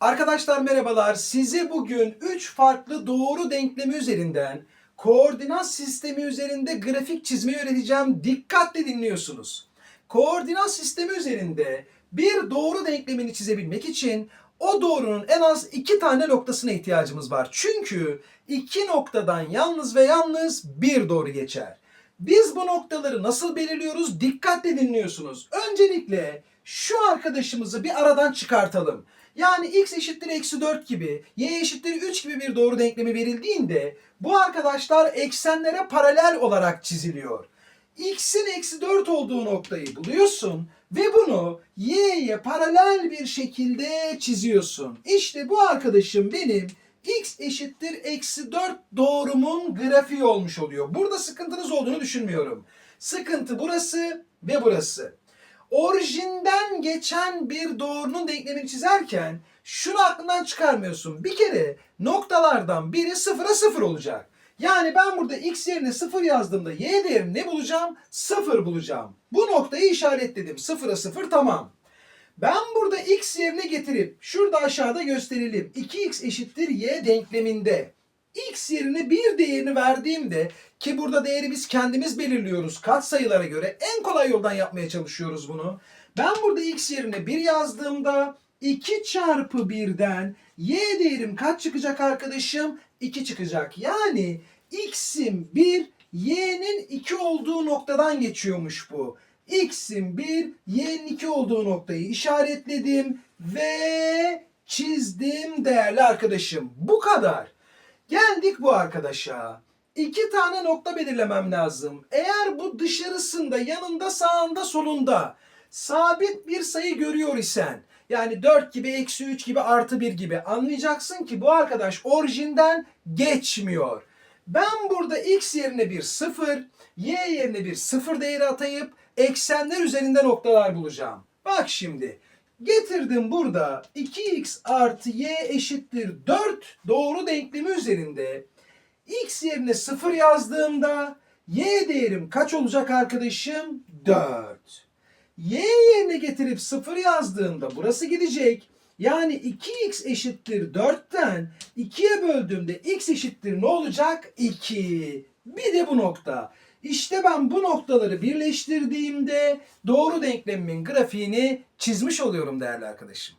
Arkadaşlar merhabalar. Size bugün 3 farklı doğru denklemi üzerinden koordinat sistemi üzerinde grafik çizmeyi öğreteceğim. Dikkatle dinliyorsunuz. Koordinat sistemi üzerinde bir doğru denklemini çizebilmek için o doğrunun en az iki tane noktasına ihtiyacımız var. Çünkü iki noktadan yalnız ve yalnız bir doğru geçer. Biz bu noktaları nasıl belirliyoruz? Dikkatle dinliyorsunuz. Öncelikle şu arkadaşımızı bir aradan çıkartalım. Yani x eşittir eksi 4 gibi, y eşittir 3 gibi bir doğru denklemi verildiğinde bu arkadaşlar eksenlere paralel olarak çiziliyor. x'in eksi 4 olduğu noktayı buluyorsun ve bunu y'ye paralel bir şekilde çiziyorsun. İşte bu arkadaşım benim x eşittir eksi 4 doğrumun grafiği olmuş oluyor. Burada sıkıntınız olduğunu düşünmüyorum. Sıkıntı burası ve burası. Orijinden geçen bir doğrunun denklemini çizerken şunu aklından çıkarmıyorsun. Bir kere noktalardan biri sıfıra sıfır olacak. Yani ben burada x yerine sıfır yazdığımda y değerini ne bulacağım? Sıfır bulacağım. Bu noktayı işaretledim. Sıfıra sıfır tamam. Ben burada x yerine getirip şurada aşağıda gösterelim. 2x eşittir y denkleminde x yerine bir değerini verdiğimde ki burada değeri biz kendimiz belirliyoruz katsayılara göre en kolay yoldan yapmaya çalışıyoruz bunu. Ben burada x yerine 1 yazdığımda 2 çarpı 1'den y değerim kaç çıkacak arkadaşım? 2 çıkacak. Yani x'in 1, y'nin 2 olduğu noktadan geçiyormuş bu. x'in 1, y'nin 2 olduğu noktayı işaretledim ve çizdim değerli arkadaşım. Bu kadar. Geldik bu arkadaşa. İki tane nokta belirlemem lazım. Eğer bu dışarısında, yanında, sağında, solunda sabit bir sayı görüyor isen yani 4 gibi, eksi 3 gibi, artı 1 gibi anlayacaksın ki bu arkadaş orijinden geçmiyor. Ben burada x yerine bir 0, y yerine bir 0 değeri atayıp eksenler üzerinde noktalar bulacağım. Bak şimdi getirdim burada 2x artı y eşittir 4 doğru denklemi üzerinde x yerine 0 yazdığımda y değerim kaç olacak arkadaşım? 4. y yerine getirip 0 yazdığımda burası gidecek. Yani 2x eşittir 4'ten 2'ye böldüğümde x eşittir ne olacak? 2. Bir de bu nokta. İşte ben bu noktaları birleştirdiğimde doğru denklemimin grafiğini çizmiş oluyorum değerli arkadaşım.